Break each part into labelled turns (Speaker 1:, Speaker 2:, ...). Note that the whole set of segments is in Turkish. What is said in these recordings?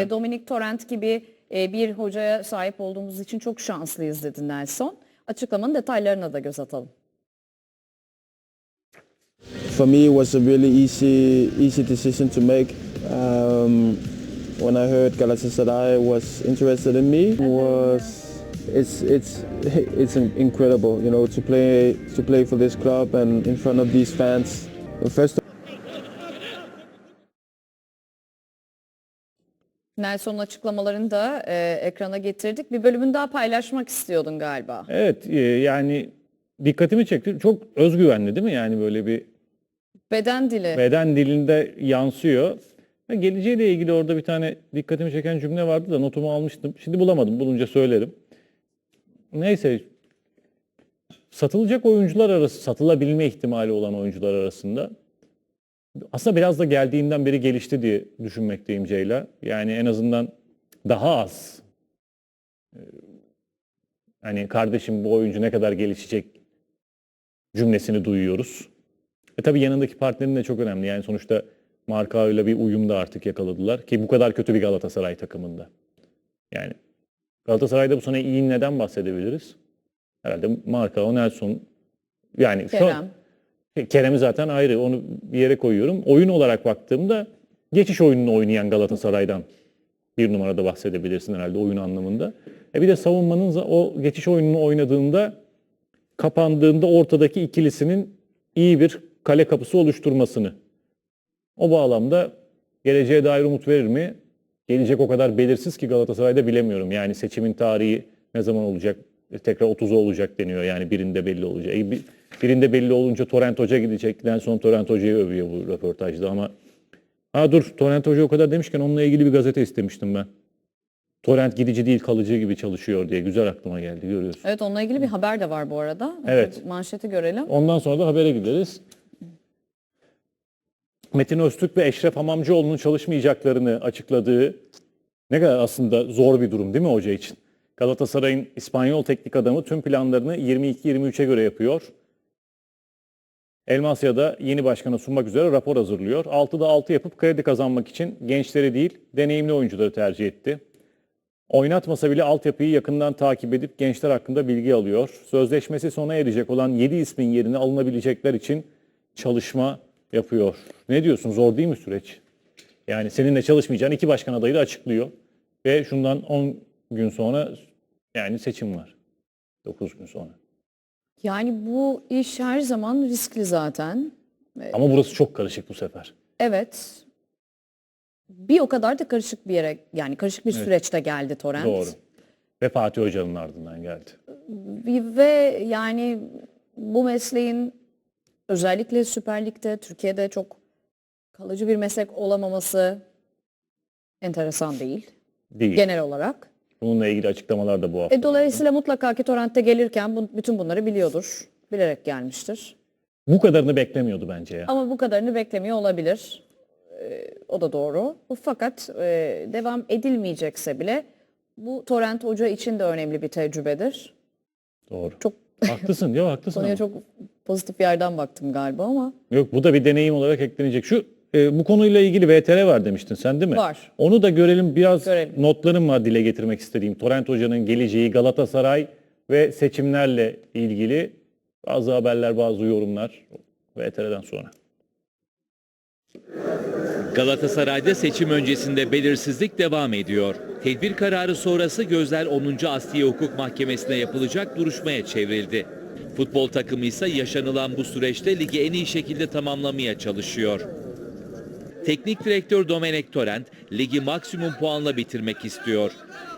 Speaker 1: E, Dominic Torrent gibi e, bir hocaya sahip olduğumuz için çok şanslıyız dedi Nelson. Açıklamanın detaylarına da göz atalım.
Speaker 2: For me, it was a really easy, easy decision to make. Um, when I heard Galatasaray was interested in me, was it's it's it's incredible, you know, to play to play for this club and in front of these fans. First
Speaker 1: Nelson'un açıklamalarını da e, ekrana getirdik. Bir bölümünü daha paylaşmak istiyordun galiba.
Speaker 3: Evet e, yani dikkatimi çekti. Çok özgüvenli değil mi? Yani böyle bir
Speaker 1: Beden dili.
Speaker 3: beden dilinde yansıyor. Ha, geleceğiyle ilgili orada bir tane dikkatimi çeken cümle vardı da notumu almıştım. Şimdi bulamadım. Bulunca söylerim. Neyse satılacak oyuncular arası, satılabilme ihtimali olan oyuncular arasında aslında biraz da geldiğinden beri gelişti diye düşünmekteyim Ceyla. Yani en azından daha az e, hani kardeşim bu oyuncu ne kadar gelişecek cümlesini duyuyoruz. E tabii yanındaki partnerin de çok önemli. Yani sonuçta Marka ile bir uyum da artık yakaladılar. Ki bu kadar kötü bir Galatasaray takımında. Yani Galatasaray'da bu sene iyi neden bahsedebiliriz? Herhalde Marka, Nelson yani şu an-
Speaker 1: Kerem.
Speaker 3: Kerem'i zaten ayrı. Onu bir yere koyuyorum. Oyun olarak baktığımda geçiş oyununu oynayan Galatasaray'dan bir numarada bahsedebilirsin herhalde oyun anlamında. E bir de savunmanın o geçiş oyununu oynadığında kapandığında ortadaki ikilisinin iyi bir kale kapısı oluşturmasını. O bağlamda geleceğe dair umut verir mi? Gelecek o kadar belirsiz ki Galatasaray'da bilemiyorum. Yani seçimin tarihi ne zaman olacak? E, Tekrar 30'u olacak deniyor. Yani birinde belli olacak. E, bir- Birinde belli olunca Torrent Hoca gidecek. En son Torrent Hoca'yı övüyor bu röportajda ama Ha dur Torrent Hoca o kadar demişken onunla ilgili bir gazete istemiştim ben. Torrent gidici değil kalıcı gibi çalışıyor diye güzel aklıma geldi görüyorsun.
Speaker 1: Evet onunla ilgili bir haber de var bu arada.
Speaker 3: Evet.
Speaker 1: Manşeti görelim.
Speaker 3: Ondan sonra da habere gideriz. Metin Öztürk ve Eşref Hamamcıoğlu'nun çalışmayacaklarını açıkladığı ne kadar aslında zor bir durum değil mi hoca için? Galatasaray'ın İspanyol teknik adamı tüm planlarını 22-23'e göre yapıyor. Elmasya'da yeni başkana sunmak üzere rapor hazırlıyor. 6'da 6 yapıp kredi kazanmak için gençleri değil deneyimli oyuncuları tercih etti. Oynatmasa bile altyapıyı yakından takip edip gençler hakkında bilgi alıyor. Sözleşmesi sona erecek olan 7 ismin yerine alınabilecekler için çalışma yapıyor. Ne diyorsun? Zor değil mi süreç? Yani seninle çalışmayacağın iki başkan adayı da açıklıyor. Ve şundan 10 gün sonra yani seçim var. 9 gün sonra.
Speaker 1: Yani bu iş her zaman riskli zaten.
Speaker 3: Ama burası çok karışık bu sefer.
Speaker 1: Evet. Bir o kadar da karışık bir yere yani karışık bir süreçte geldi Torrent.
Speaker 3: Doğru. Ve Fatih Hoca'nın ardından geldi.
Speaker 1: Ve yani bu mesleğin özellikle Süper Lig'de Türkiye'de çok kalıcı bir meslek olamaması enteresan değil
Speaker 3: Değil.
Speaker 1: genel olarak.
Speaker 3: Bununla ilgili açıklamalar da bu hafta.
Speaker 1: E, dolayısıyla mutlaka ki Torrent'te gelirken bu, bütün bunları biliyordur. Bilerek gelmiştir.
Speaker 3: Bu kadarını beklemiyordu bence ya.
Speaker 1: Ama bu kadarını beklemiyor olabilir. Ee, o da doğru. Fakat e, devam edilmeyecekse bile bu Torrent Hoca için de önemli bir tecrübedir.
Speaker 3: Doğru.
Speaker 1: Çok
Speaker 3: Haklısın. Yok haklısın.
Speaker 1: konuya
Speaker 3: ama.
Speaker 1: çok pozitif yerden baktım galiba ama
Speaker 3: Yok bu da bir deneyim olarak eklenecek. Şu e, bu konuyla ilgili VTR var demiştin sen değil mi?
Speaker 1: Var.
Speaker 3: Onu da görelim biraz
Speaker 1: Görelim.
Speaker 3: notlarım var dile getirmek istediğim. Torrent Hoca'nın geleceği Galatasaray ve seçimlerle ilgili bazı haberler bazı yorumlar VTR'den sonra.
Speaker 4: Galatasaray'da seçim öncesinde belirsizlik devam ediyor. Tedbir kararı sonrası gözler 10. Asliye Hukuk Mahkemesi'ne yapılacak duruşmaya çevrildi. Futbol takımı ise yaşanılan bu süreçte ligi en iyi şekilde tamamlamaya çalışıyor. Teknik direktör Domenech Torrent ligi maksimum puanla bitirmek istiyor.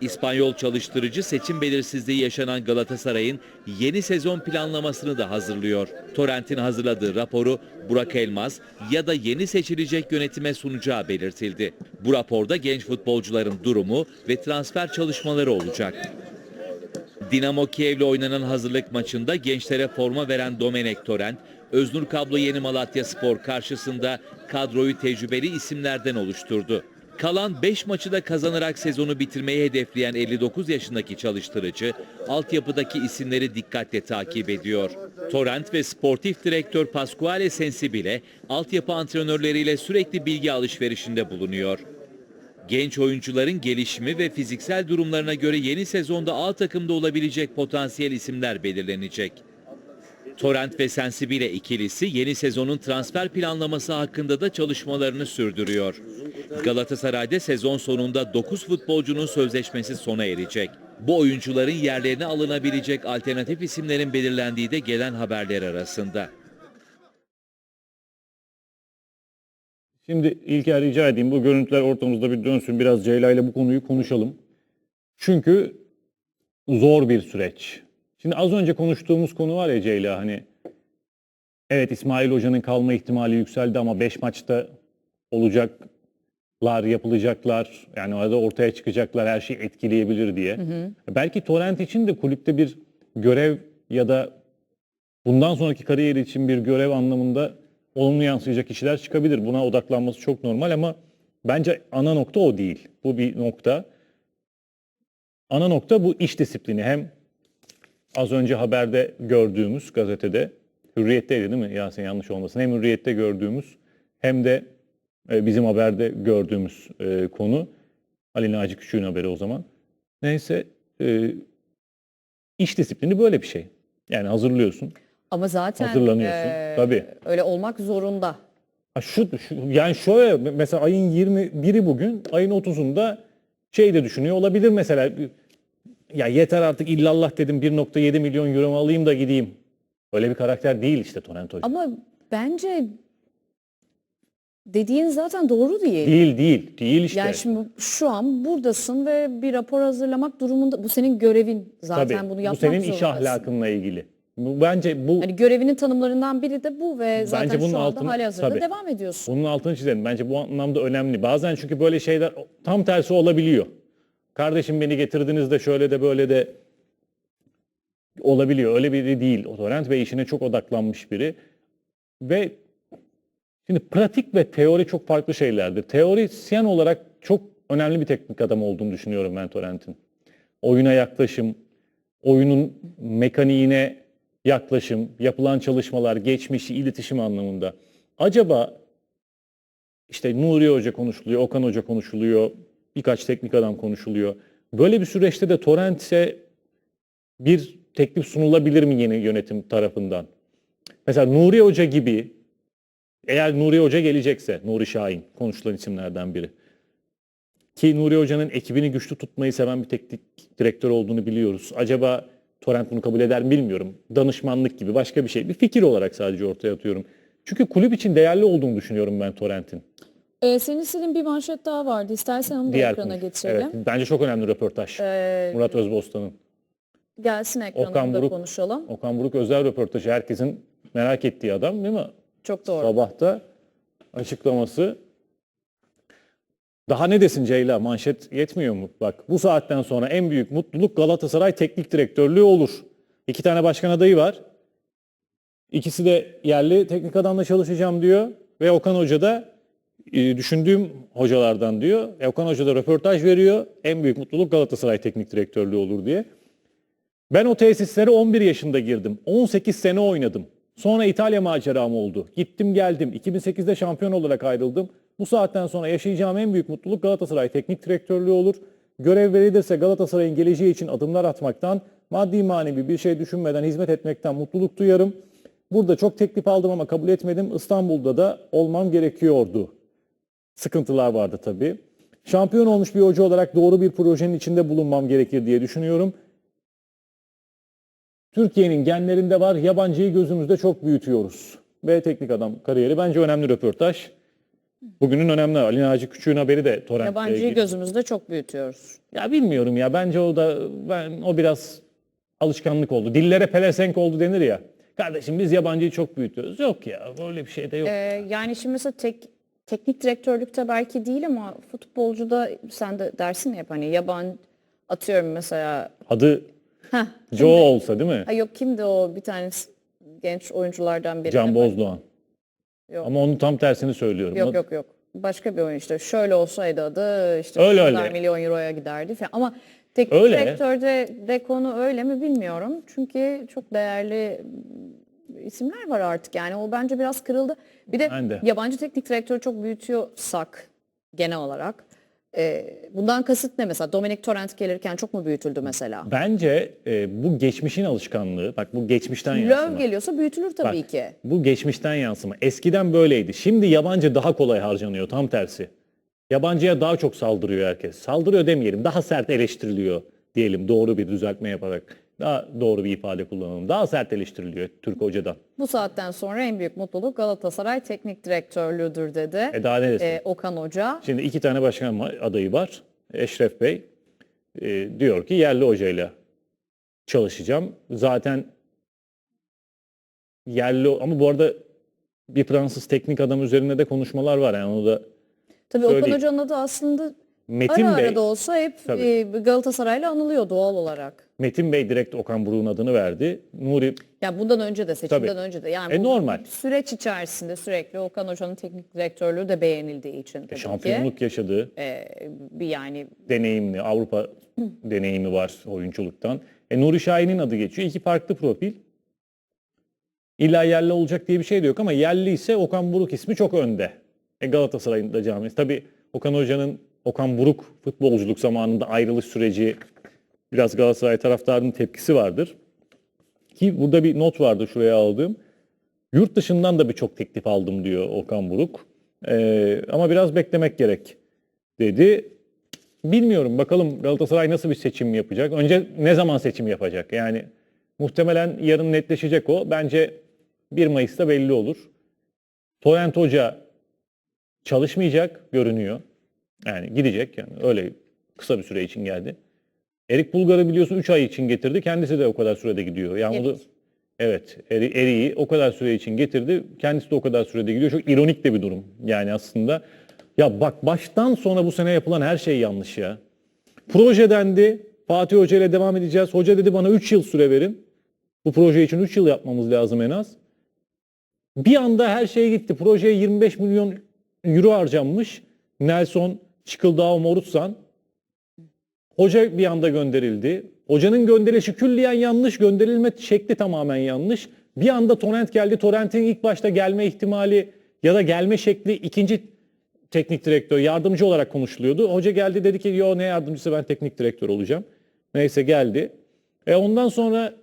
Speaker 4: İspanyol çalıştırıcı seçim belirsizliği yaşanan Galatasaray'ın yeni sezon planlamasını da hazırlıyor. Torrent'in hazırladığı raporu Burak Elmaz ya da yeni seçilecek yönetime sunacağı belirtildi. Bu raporda genç futbolcuların durumu ve transfer çalışmaları olacak. Dinamo Kiev'le oynanan hazırlık maçında gençlere forma veren Domenech Torrent, Öznur Kablo Yeni Malatya Spor karşısında kadroyu tecrübeli isimlerden oluşturdu. Kalan 5 maçı da kazanarak sezonu bitirmeyi hedefleyen 59 yaşındaki çalıştırıcı, altyapıdaki isimleri dikkatle takip ediyor. Torrent ve sportif direktör Pasquale Sensibile, altyapı antrenörleriyle sürekli bilgi alışverişinde bulunuyor. Genç oyuncuların gelişimi ve fiziksel durumlarına göre yeni sezonda A takımda olabilecek potansiyel isimler belirlenecek. Torrent ve Sensibile ikilisi yeni sezonun transfer planlaması hakkında da çalışmalarını sürdürüyor. Galatasaray'da sezon sonunda 9 futbolcunun sözleşmesi sona erecek. Bu oyuncuların yerlerine alınabilecek alternatif isimlerin belirlendiği de gelen haberler arasında.
Speaker 3: Şimdi İlker rica edeyim bu görüntüler ortamızda bir dönsün. Biraz Ceyla ile bu konuyu konuşalım. Çünkü zor bir süreç. Şimdi az önce konuştuğumuz konu var ya Ceyla hani evet İsmail Hoca'nın kalma ihtimali yükseldi ama 5 maçta olacaklar, yapılacaklar. Yani arada ortaya çıkacaklar her şey etkileyebilir diye. Belki Torrent için de kulüpte bir görev ya da bundan sonraki kariyeri için bir görev anlamında olumlu yansıyacak kişiler çıkabilir. Buna odaklanması çok normal ama bence ana nokta o değil. Bu bir nokta. Ana nokta bu iş disiplini. Hem az önce haberde gördüğümüz gazetede, Hürriyet'teydi değil mi Yasin yanlış olmasın. Hem Hürriyet'te gördüğümüz hem de e, bizim haberde gördüğümüz e, konu. Ali Naci Küçük'ün haberi o zaman. Neyse e, iş disiplini böyle bir şey. Yani hazırlıyorsun.
Speaker 1: Ama zaten
Speaker 3: Hazırlanıyorsun,
Speaker 1: eee,
Speaker 3: tabii.
Speaker 1: öyle olmak zorunda.
Speaker 3: Ha şu, şu yani şöyle mesela ayın 21'i bugün, ayın 30'unda şey de düşünüyor olabilir mesela. Ya yeter artık illallah dedim 1.7 milyon euro alayım da gideyim. Öyle bir karakter değil işte Torrent Hoca.
Speaker 1: Ama bence dediğin zaten doğru değil.
Speaker 3: Değil değil değil işte.
Speaker 1: Yani şimdi şu an buradasın ve bir rapor hazırlamak durumunda. Bu senin görevin zaten
Speaker 3: Tabii,
Speaker 1: bunu
Speaker 3: bu
Speaker 1: yapmak
Speaker 3: senin iş
Speaker 1: zorundasın.
Speaker 3: ahlakınla ilgili. Bu bence bu
Speaker 1: Hani görevinin tanımlarından biri de bu ve zaten
Speaker 3: Bence bunun
Speaker 1: şu anda
Speaker 3: altını-
Speaker 1: hali hazırda
Speaker 3: tabii.
Speaker 1: devam ediyorsun.
Speaker 3: Bunun altını çizelim. Bence bu anlamda önemli. Bazen çünkü böyle şeyler tam tersi olabiliyor. Kardeşim beni getirdiniz de şöyle de böyle de olabiliyor. Öyle biri değil. O Torrent Bey işine çok odaklanmış biri. Ve şimdi pratik ve teori çok farklı şeylerdir. Teorisyen olarak çok önemli bir teknik adam olduğunu düşünüyorum ben Torrent'in. Oyuna yaklaşım, oyunun mekaniğine yaklaşım, yapılan çalışmalar, geçmişi, iletişim anlamında. Acaba işte Nuri Hoca konuşuluyor, Okan Hoca konuşuluyor, birkaç teknik adam konuşuluyor. Böyle bir süreçte de Torrent'e bir teklif sunulabilir mi yeni yönetim tarafından? Mesela Nuri Hoca gibi, eğer Nuri Hoca gelecekse, Nuri Şahin konuşulan isimlerden biri. Ki Nuri Hoca'nın ekibini güçlü tutmayı seven bir teknik direktör olduğunu biliyoruz. Acaba Torrent bunu kabul eder mi bilmiyorum. Danışmanlık gibi başka bir şey. Bir fikir olarak sadece ortaya atıyorum. Çünkü kulüp için değerli olduğunu düşünüyorum ben Torrent'in.
Speaker 1: Ee, senin istediğin bir manşet daha vardı. İstersen onu da
Speaker 3: Diğer
Speaker 1: ekrana
Speaker 3: konuş.
Speaker 1: getirelim.
Speaker 3: Evet, bence çok önemli röportaj.
Speaker 1: Ee,
Speaker 3: Murat Özbostan'ın.
Speaker 1: gelsin
Speaker 3: Okan Buruk.
Speaker 1: konuşalım.
Speaker 3: Okan Buruk özel röportajı. Herkesin merak ettiği adam değil mi?
Speaker 1: Çok doğru.
Speaker 3: Sabahta açıklaması. Daha ne desin Ceyla? Manşet yetmiyor mu? Bak bu saatten sonra en büyük mutluluk Galatasaray teknik direktörlüğü olur. İki tane başkan adayı var. İkisi de yerli teknik adamla çalışacağım diyor. Ve Okan Hoca da e, düşündüğüm hocalardan diyor. E, Okan Hoca da röportaj veriyor. En büyük mutluluk Galatasaray teknik direktörlüğü olur diye. Ben o tesislere 11 yaşında girdim. 18 sene oynadım. Sonra İtalya maceram oldu. Gittim geldim. 2008'de şampiyon olarak ayrıldım. Bu saatten sonra yaşayacağım en büyük mutluluk Galatasaray teknik direktörlüğü olur. Görev verilirse Galatasaray'ın geleceği için adımlar atmaktan, maddi manevi bir şey düşünmeden hizmet etmekten mutluluk duyarım. Burada çok teklif aldım ama kabul etmedim. İstanbul'da da olmam gerekiyordu. Sıkıntılar vardı tabii. Şampiyon olmuş bir hoca olarak doğru bir projenin içinde bulunmam gerekir diye düşünüyorum. Türkiye'nin genlerinde var. Yabancıyı gözümüzde çok büyütüyoruz. Ve teknik adam kariyeri bence önemli röportaj. Bugünün önemli. Ali Naci Küçük'ün haberi de Torrent'le
Speaker 1: Yabancıyı gözümüzde çok büyütüyoruz.
Speaker 3: Ya bilmiyorum ya. Bence o da ben o biraz alışkanlık oldu. Dillere pelesenk oldu denir ya. Kardeşim biz yabancıyı çok büyütüyoruz. Yok ya böyle bir şey de yok.
Speaker 1: Ee, yani şimdi mesela tek, teknik direktörlükte belki değil ama futbolcuda sen de dersin ya hep hani yaban atıyorum mesela.
Speaker 3: Adı
Speaker 1: Heh,
Speaker 3: Joe olsa değil mi?
Speaker 1: ha yok kimdi o bir tanesi genç oyunculardan biri.
Speaker 3: Can Bozdoğan.
Speaker 1: Yok.
Speaker 3: Ama onun tam tersini söylüyorum.
Speaker 1: Yok yok yok. Başka bir oyun işte. Şöyle olsaydı adı işte
Speaker 3: Öyle, öyle.
Speaker 1: milyon euroya giderdi falan. Ama teknik
Speaker 3: Öyle.
Speaker 1: direktörde de konu öyle mi bilmiyorum. Çünkü çok değerli isimler var artık. Yani o bence biraz kırıldı. Bir de
Speaker 3: Ben de.
Speaker 1: yabancı teknik direktörü çok büyütüyorsak genel olarak E, bundan kasıt ne mesela? Dominic Torrent gelirken çok mu büyütüldü mesela?
Speaker 3: Bence e, bu geçmişin alışkanlığı. Bak bu geçmişten yansıma.
Speaker 1: Löw geliyorsa büyütülür tabii
Speaker 3: Bak,
Speaker 1: ki.
Speaker 3: Bu geçmişten yansıma. Eskiden böyleydi. Şimdi yabancı daha kolay harcanıyor. Tam tersi. Yabancıya daha çok saldırıyor herkes. Saldırıyor demeyelim. Daha sert eleştiriliyor diyelim. Doğru bir düzeltme yaparak. Daha doğru bir ifade kullanalım. Daha sert eleştiriliyor Türk hocadan.
Speaker 1: Bu saatten sonra en büyük mutluluk Galatasaray teknik direktörlüğüdür dedi.
Speaker 3: E daha ne desin?
Speaker 1: E, Okan Hoca.
Speaker 3: Şimdi iki tane başkan adayı var. Eşref Bey e, diyor ki yerli hocayla çalışacağım. Zaten yerli ama bu arada bir Fransız teknik adam üzerine de konuşmalar var. Yani onu da
Speaker 1: Tabii Okan. Hoca'nın adı aslında
Speaker 3: Metin
Speaker 1: ara
Speaker 3: Bey
Speaker 1: ara da olsa hep e, Galatasaray'la anılıyor doğal olarak.
Speaker 3: Metin Bey direkt Okan Buruk'un adını verdi. Nuri
Speaker 1: Ya bundan önce de seçimden
Speaker 3: Tabii.
Speaker 1: önce de yani
Speaker 3: E, normal.
Speaker 1: süreç içerisinde sürekli Okan Hoca'nın teknik direktörlüğü de beğenildiği için tabii ki.
Speaker 3: şampiyonluk yaşadığı
Speaker 1: E, bir yani
Speaker 3: deneyimli Avrupa deneyimi var oyunculuktan. E, Nuri Şahin'in adı geçiyor. İki farklı profil. İlla yerli olacak diye bir şey de yok ama yerli ise Okan Buruk ismi çok önde. E, Galatasaray'ın da camiası. Tabii Okan Hoca'nın Okan Buruk futbolculuk zamanında ayrılış süreci biraz Galatasaray taraftarının tepkisi vardır. Ki burada bir not vardı şuraya aldığım. Yurt dışından da birçok teklif aldım diyor Okan Buruk. E, ama biraz beklemek gerek dedi. Bilmiyorum bakalım Galatasaray nasıl bir seçim yapacak. Önce ne zaman seçim yapacak? Yani muhtemelen yarın netleşecek o. Bence 1 Mayıs'ta belli olur. Torrent Hoca çalışmayacak görünüyor. Yani gidecek yani öyle kısa bir süre için geldi. Erik Bulgar'ı biliyorsun 3 ay için getirdi. Kendisi de o kadar sürede gidiyor. Yani o da-. Evet, Eri, Erik'i o kadar süre için getirdi. Kendisi de o kadar sürede gidiyor. Çok ironik de bir durum yani aslında. Ya bak baştan sona bu sene yapılan her şey yanlış ya. Proje dendi. Fatih Hoca ile devam edeceğiz. Hoca dedi bana 3 yıl süre verin. Bu proje için 3 yıl yapmamız lazım en az. Bir anda her şey gitti. Projeye 25 milyon euro harcanmış. Nelson, Çıkıldağ, Morutsan. Hoca bir anda gönderildi. Hocanın gönderilişi külliyen yanlış, gönderilme şekli tamamen yanlış. Bir anda Torrent geldi. Torrent'in ilk başta gelme ihtimali ya da gelme şekli ikinci teknik direktör, yardımcı olarak konuşuluyordu. Hoca geldi dedi ki yo ne yardımcısı ben teknik direktör olacağım. Neyse geldi. E ondan sonra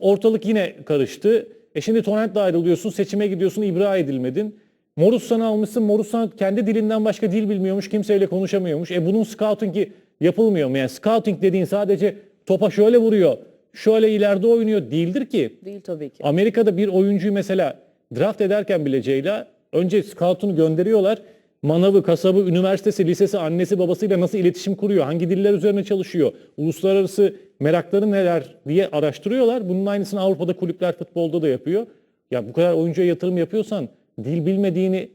Speaker 3: ortalık yine karıştı. E şimdi Torrent'le ayrılıyorsun, seçime gidiyorsun, ibra edilmedin. Morussan'ı almışsın, Morussan kendi dilinden başka dil bilmiyormuş, kimseyle konuşamıyormuş. E bunun scouting'i yapılmıyor mu? Yani scouting dediğin sadece topa şöyle vuruyor, şöyle ileride oynuyor değildir ki.
Speaker 1: değil tabii ki.
Speaker 3: Amerika'da bir oyuncuyu mesela draft ederken bile Ceyla önce scout'unu gönderiyorlar. Manavı, kasabı, üniversitesi, lisesi, annesi, babasıyla nasıl iletişim kuruyor, hangi diller üzerine çalışıyor, uluslararası merakları neler diye araştırıyorlar. Bunun aynısını Avrupa'da kulüpler futbolda da yapıyor. Ya bu kadar oyuncuya yatırım yapıyorsan dil bilmediğini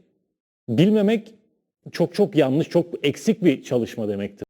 Speaker 3: bilmemek çok çok yanlış, çok eksik bir çalışma demektir.